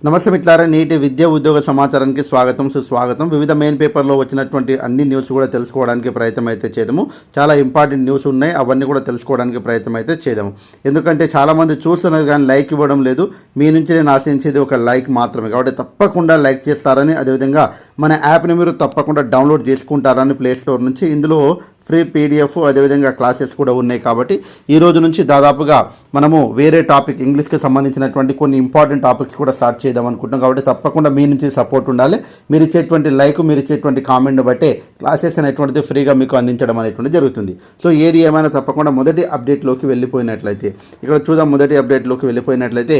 నమస్తే మిట్లారా నీటి విద్య ఉద్యోగ సమాచారానికి స్వాగతం సుస్వాగతం. వివిధ మెయిన్ పేపర్లో వచ్చినటువంటి అన్ని న్యూస్ కూడా తెలుసుకోవడానికి ప్రయత్నం అయితే చేద్దాము. చాలా ఇంపార్టెంట్ న్యూస్ ఉన్నాయి అవన్నీ కూడా తెలుసుకోవడానికి ప్రయత్నం అయితే చేద్దాము. ఎందుకంటే చాలామంది చూస్తున్నారు కానీ లైక్ ఇవ్వడం లేదు. మీ నుంచి నేను ఆశించేది ఒక లైక్ మాత్రమే. కాబట్టి తప్పకుండా లైక్ చేస్తారని అదేవిధంగా మన యాప్ని మీరు తప్పకుండా డౌన్లోడ్ చేసుకుంటారని ప్లేస్టోర్ నుంచి ఇందులో ఫ్రీ పీడిఎఫ్ అదేవిధంగా క్లాసెస్ కూడా ఉన్నాయి కాబట్టి ఈ రోజు నుంచి దాదాపుగా మనము వేరే టాపిక్ ఇంగ్లీష్కి సంబంధించినటువంటి కొన్ని ఇంపార్టెంట్ టాపిక్స్ కూడా స్టార్ట్ చేద్దాం అనుకుంటున్నాం కాబట్టి తప్పకుండా మీ నుంచి సపోర్ట్ ఉండాలి. మీరు ఇచ్చేటువంటి లైక్ మీరు ఇచ్చేటువంటి కామెంట్ బట్టే క్లాసెస్ అనేటువంటిది ఫ్రీగా మీకు అందించడం అనేటువంటి జరుగుతుంది. సో ఏది ఏమైనా తప్పకుండా మొదటి అప్డేట్లోకి వెళ్ళిపోయినట్లయితే ఇక్కడ చూద్దాం మొదటి అప్డేట్లోకి వెళ్ళిపోయినట్లయితే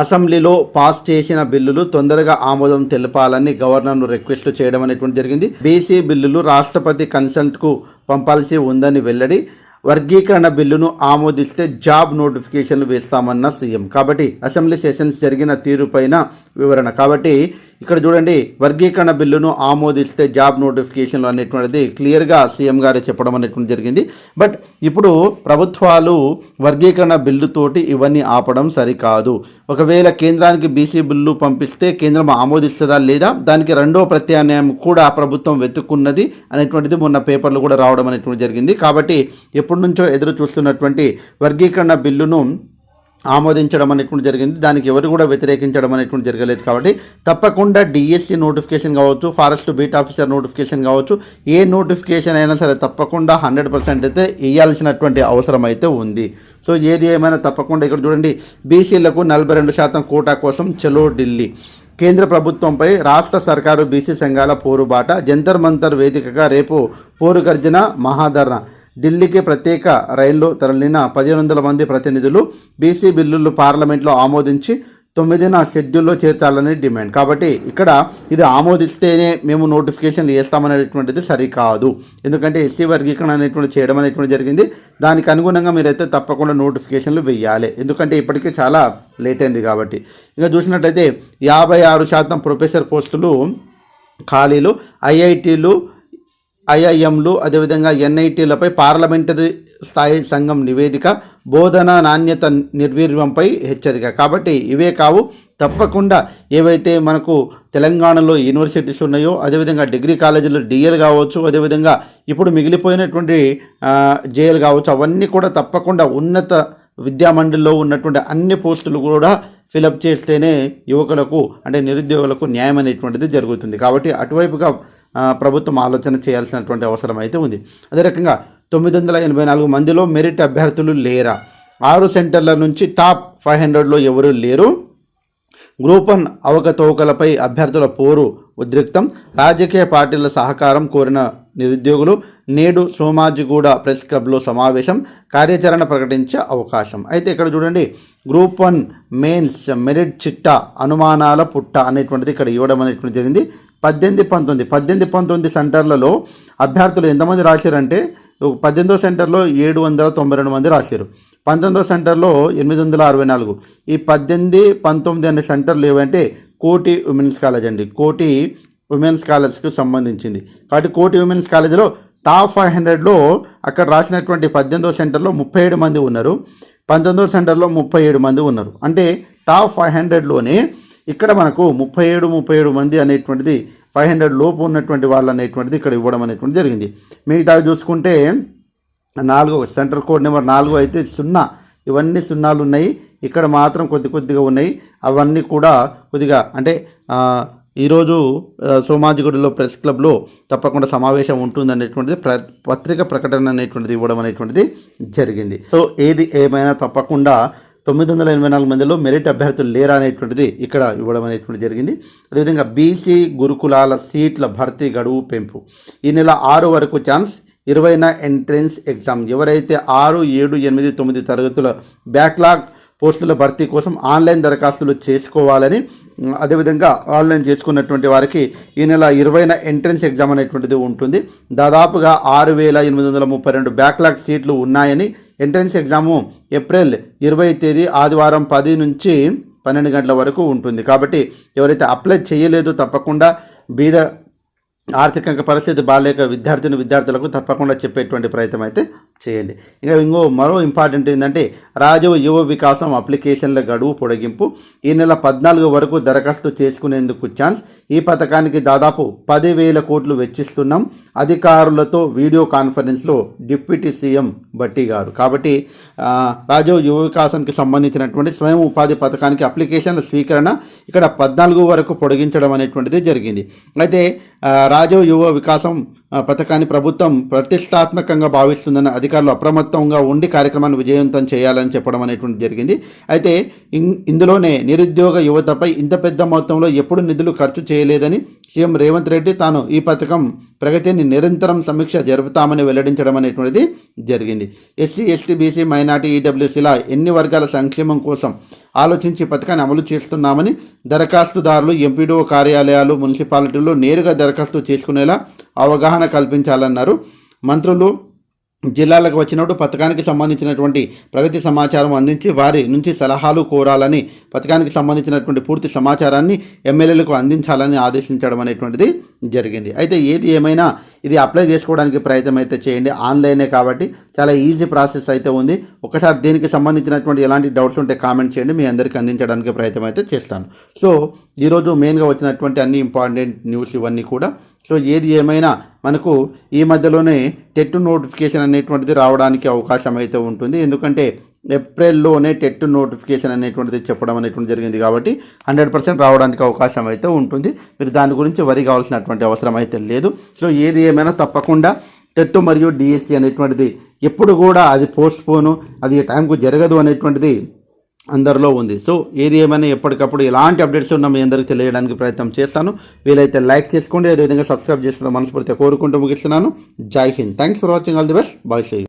అసెంబ్లీలో పాస్ చేసిన బిల్లులు తొందరగా ఆమోదం తెలపాలని గవర్నర్ను రిక్వెస్ట్ చేయడం అనేటువంటి జరిగింది. బీసీ బిల్లులు రాష్ట్రపతి కన్సల్ట్కు పంపాల్సి ఉందని వెల్లడి వర్గీకరణ బిల్లును ఆమోదిస్తే జాబ్ నోటిఫికేషన్లు వేస్తామన్న సీఎం. కాబట్టి అసెంబ్లీ సెషన్స్ జరిగిన తీరుపైన వివరణ. కాబట్టి ఇక్కడ చూడండి వర్గీకరణ బిల్లును ఆమోదిస్తే జాబ్ నోటిఫికేషన్లు అనేటువంటిది క్లియర్గా సీఎం గారు చెప్పడం అనేటువంటి జరిగింది. బట్ ఇప్పుడు ప్రభుత్వాలు వర్గీకరణ బిల్లుతోటి ఇవన్నీ ఆపడం సరికాదు. ఒకవేళ కేంద్రానికి బీసీ బిల్లు పంపిస్తే కేంద్రం ఆమోదిస్తుందా లేదా? దానికి రెండో ప్రత్యామ్నాయం కూడా ప్రభుత్వం వెతుక్కున్నది అనేటువంటిది మొన్న పేపర్లు కూడా రావడం అనేటువంటి జరిగింది. కాబట్టి ఎప్పటి నుంచో ఎదురు చూస్తున్నటువంటి వర్గీకరణ బిల్లును ఆమోదించడం అనేటువంటి జరిగింది. దానికి ఎవరు కూడా వ్యతిరేకించడం అనేటువంటి జరగలేదు కాబట్టి తప్పకుండా డిఎస్సి నోటిఫికేషన్ కావచ్చు ఫారెస్ట్ బీట్ ఆఫీసర్ నోటిఫికేషన్ కావచ్చు ఏ నోటిఫికేషన్ అయినా సరే తప్పకుండా హండ్రెడ్ పర్సెంట్ అయితే ఇవ్వాల్సినటువంటి అవసరం అయితే ఉంది. సో ఏది ఏమైనా తప్పకుండా ఇక్కడ చూడండి బీసీలకు నలభై రెండు శాతం కోటా కోసం చలో ఢిల్లీ. కేంద్ర ప్రభుత్వంపై రాష్ట్ర సర్కారు బీసీ సంఘాల పోరుబాట జంతర్ మంతర్ వేదికగా రేపు పోరు గర్జన మహాధరణ ఢిల్లీకి ప్రత్యేక రైల్లో తరలిన పదిహేను వందల మంది ప్రతినిధులు బీసీ బిల్లులు పార్లమెంట్లో ఆమోదించి తొమ్మిదిన షెడ్యూల్లో చేర్చాలని డిమాండ్. కాబట్టి ఇక్కడ ఇది ఆమోదిస్తేనే మేము నోటిఫికేషన్ చేస్తామనేటువంటిది సరికాదు. ఎందుకంటే ఎస్సీ వర్గీకరణ అనేటువంటి చేయడం అనేటువంటి జరిగింది. దానికి అనుగుణంగా మీరైతే తప్పకుండా నోటిఫికేషన్లు వెయ్యాలి. ఎందుకంటే ఇప్పటికే చాలా లేట్ అయింది కాబట్టి. ఇంకా చూసినట్టయితే యాభై ఆరు శాతం ప్రొఫెసర్ పోస్టులు ఖాళీలు ఐఐటీలు ఐఐఎంలు అదేవిధంగా ఎన్ఐటీలపై పార్లమెంటరీ స్థాయి సంఘం నివేదిక బోధన నాణ్యత నిర్వీర్యంపై హెచ్చరిక. కాబట్టి ఇవే కావు. తప్పకుండా ఏవైతే మనకు తెలంగాణలో యూనివర్సిటీస్ ఉన్నాయో అదేవిధంగా డిగ్రీ కాలేజీలో డిఎల్ కావచ్చు అదేవిధంగా ఇప్పుడు మిగిలిపోయినటువంటి జేఎల్ కావచ్చు అవన్నీ కూడా తప్పకుండా ఉన్నత విద్యామండలిలో ఉన్నటువంటి అన్ని పోస్టులు కూడా ఫిలప్ చేస్తేనే యువకులకు అంటే నిరుద్యోగులకు న్యాయం అనేటువంటిది జరుగుతుంది. కాబట్టి అటువైపుగా ప్రభుత్వం ఆలోచన చేయాల్సినటువంటి అవసరం అయితే ఉంది. అదే రకంగా తొమ్మిది వందల ఎనభై నాలుగు మందిలో మెరిట్ అభ్యర్థులు లేరా? ఆరు సెంటర్ల నుంచి టాప్ ఫైవ్ హండ్రెడ్లో ఎవరు లేరు? గ్రూప్ వన్ అవకతవకలపై అభ్యర్థుల పోరు ఉద్రిక్తం. రాజకీయ పార్టీల సహకారం కోరిన నిరుద్యోగులు. నేడు సోమాజిగూడ ప్రెస్ క్లబ్లో సమావేశం. కార్యాచరణ ప్రకటించే అవకాశం. అయితే ఇక్కడ చూడండి గ్రూప్ వన్ మెయిన్స్ మెరిట్ చిట్టా అనుమానాల పుట్ట అనేటువంటిది ఇక్కడ ఇవ్వడం అనేటువంటి జరిగింది. పద్దెనిమిది పంతొమ్మిది పద్దెనిమిది పంతొమ్మిది సెంటర్లలో అభ్యర్థులు ఎంతమంది రాశారంటే పద్దెనిమిదో సెంటర్లో ఏడు వందల తొంభై రెండు మంది రాశారు. పంతొమ్మిదో సెంటర్లో ఎనిమిది వందల అరవై నాలుగు. ఈ పద్దెనిమిది పంతొమ్మిది అనే సెంటర్లు ఏవంటే కోటి ఉమెన్స్ కాలేజ్ అండి. కోటి ఉమెన్స్ కాలేజ్కి సంబంధించింది. కాబట్టి కోటి ఉమెన్స్ కాలేజీలో టాప్ ఫైవ్ హండ్రెడ్లో అక్కడ రాసినటువంటి పద్దెనిమిదో సెంటర్లో ముప్పై ఏడు మంది ఉన్నారు. పంతొమ్మిదో సెంటర్లో ముప్పై ఏడు మంది ఉన్నారు. అంటే టాప్ ఫైవ్ హండ్రెడ్లోనే ఇక్కడ మనకు ముప్పై ఏడు ముప్పై ఏడు మంది అనేటువంటిది ఫైవ్ హండ్రెడ్ లోపు ఉన్నటువంటి వాళ్ళు అనేటువంటిది ఇక్కడ ఇవ్వడం అనేటువంటి జరిగింది. మిగతా చూసుకుంటే నాలుగు సెంటర్ కోడ్ నెంబర్ నాలుగు అయితే సున్నా. ఇవన్నీ సున్నాలు ఉన్నాయి. ఇక్కడ మాత్రం కొద్ది కొద్దిగా ఉన్నాయి. అవన్నీ కూడా కొద్దిగా అంటే ఈరోజు సోమాజిగూడలో ప్రెస్ క్లబ్లో తప్పకుండా సమావేశం ఉంటుంది అనేటువంటిది ప్ర పత్రిక ప్రకటన అనేటువంటిది ఇవ్వడం అనేటువంటిది జరిగింది. సో ఏది ఏమైనా తప్పకుండా తొమ్మిది వందల ఎనభై నాలుగు మందిలో మెరిట్ అభ్యర్థులు లేరా అనేటువంటిది ఇక్కడ ఇవ్వడం అనేటువంటి జరిగింది. అదేవిధంగా బీసీ గురుకులాల సీట్ల భర్తీ గడువు పెంపు. ఈ నెల ఆరు వరకు ఛాన్స్ ఇరవైన ఎంట్రెన్స్ ఎగ్జామ్. ఎవరైతే ఆరు ఏడు ఎనిమిది తొమ్మిది తరగతుల బ్యాక్లాగ్ పోస్టుల భర్తీ కోసం ఆన్లైన్ దరఖాస్తులు చేసుకోవాలని అదేవిధంగా ఆన్లైన్ చేసుకున్నటువంటి వారికి ఈ నెల ఇరవైన ఎంట్రన్స్ ఎగ్జామ్ అనేటువంటిది ఉంటుంది. దాదాపుగా ఆరు వేల ఎనిమిది వందల ముప్పై రెండు బ్యాక్లాగ్ సీట్లు ఉన్నాయని ఎంట్రన్స్ ఎగ్జాము ఏప్రిల్ ఇరవై తేదీ ఆదివారం పది నుంచి పన్నెండు గంటల వరకు ఉంటుంది. కాబట్టి ఎవరైతే అప్లై చేయలేదో తప్పకుండా బీద ఆర్థికంగా పరిస్థితి బాగాలేక విద్యార్థిని విద్యార్థులకు తప్పకుండా చెప్పేటువంటి ప్రయత్నం అయితే చేయండి. ఇంకా ఇంకో మరో ఇంపార్టెంట్ ఏంటంటే రాజీవ్ యువ వికాసం అప్లికేషన్ల గడువు పొడిగింపు. ఈ నెల పద్నాలుగు వరకు దరఖాస్తు చేసుకునేందుకు ఛాన్స్. ఈ పథకానికి దాదాపు పదివేల కోట్లు వెచ్చిస్తున్నాం. అధికారులతో వీడియో కాన్ఫరెన్స్లో డిప్యూటీ సీఎం భట్టి గారు కాబట్టి ఆ, రాజీవ్ యువ వికాసానికి సంబంధించినటువంటి స్వయం ఉపాధి పథకానికి అప్లికేషన్ల స్వీకరణ ఇక్కడ పద్నాలుగు వరకు పొడిగించడం అనేటువంటిది జరిగింది. అయితే రాజవ్ రాజీవ్ యువ వికాసం పథకాన్ని ప్రభుత్వం ప్రతిష్టాత్మకంగా భావిస్తుందని అధికారులు అప్రమత్తంగా ఉండి కార్యక్రమాన్ని విజయవంతం చేయాలని చెప్పడం అనేటువంటి జరిగింది. అయితే ఇన్- ఇందులోనే నిరుద్యోగ యువతపై ఇంత పెద్ద మొత్తంలో ఎప్పుడు నిధులు ఖర్చు చేయలేదని సీఎం రేవంత్ రెడ్డి తాను ఈ పథకం ప్రగతిని నిరంతరం సమీక్ష జరుపుతామని వెల్లడించడం అనేటువంటిది జరిగింది. ఎస్సీ ఎస్టీ బీసీ మైనార్టీ ఈడబ్ల్యూసీలా ఎన్ని వర్గాల సంక్షేమం కోసం ఆలోచించి ఈ పథకాన్ని అమలు చేస్తున్నామని దరఖాస్తుదారులు ఎంపీడీఓ కార్యాలయాలు మున్సిపాలిటీలు నేరుగా దరఖాస్తు చేసుకునేలా అవగాహన కల్పించాలన్నారు. మంత్రులు జిల్లాలకు వచ్చినప్పుడు పథకానికి సంబంధించినటువంటి ప్రగతి సమాచారం అందించి వారి నుంచి సలహాలు కోరాలని పథకానికి సంబంధించినటువంటి పూర్తి సమాచారాన్ని ఎమ్మెల్యేలకు అందించాలని ఆదేశించడం అనేటువంటిది జరిగింది. అయితే ఏది ఏమైనా ఇది అప్లై చేసుకోవడానికి ప్రయత్నం అయితే చేయండి. ఆన్లైనే కాబట్టి చాలా ఈజీ ప్రాసెస్ అయితే ఉంది. ఒకసారి దీనికి సంబంధించినటువంటి ఎలాంటి డౌట్స్ ఉంటే కామెంట్ చేయండి. మీ అందరికీ అందించడానికి ప్రయత్నం అయితే చేస్తాను. సో ఈరోజు మెయిన్గా వచ్చినటువంటి అన్ని ఇంపార్టెంట్ న్యూస్ ఇవన్నీ కూడా. సో ఏది ఏమైనా మనకు ఈ మధ్యలోనే టెట్ నోటిఫికేషన్ అనేటువంటిది రావడానికి అవకాశం అయితే ఉంటుంది. ఎందుకంటే ఏప్రిల్లోనే టెట్ నోటిఫికేషన్ అనేటువంటిది చెప్పడం అనేటువంటి జరిగింది కాబట్టి హండ్రెడ్ పర్సెంట్ రావడానికి అవకాశం అయితే ఉంటుంది. మీరు దాని గురించి వరి కావాల్సినటువంటి అవసరం అయితే లేదు. సో ఏది ఏమైనా తప్పకుండా టెట్ మరియు డిఎస్సి అనేటువంటిది ఎప్పుడు కూడా అది పోస్ట్ పోను అది టైంకు జరగదు అనేటువంటిది అందరిలో ఉంది. సో ఏది ఏమైనా ఎప్పటికప్పుడు ఎలాంటి అప్డేట్స్ ఉన్నా మీ అందరికీ తెలియడానికి ప్రయత్నం చేస్తాను. వీలైతే లైక్ చేసుకోండి. అదేవిధంగా సబ్స్క్రైబ్ చేసుకోవడం మనస్ఫూర్తిగా కోరుకుంటూ ముగిస్తున్నాను. జై Hind. Thanks for watching all the best bye shy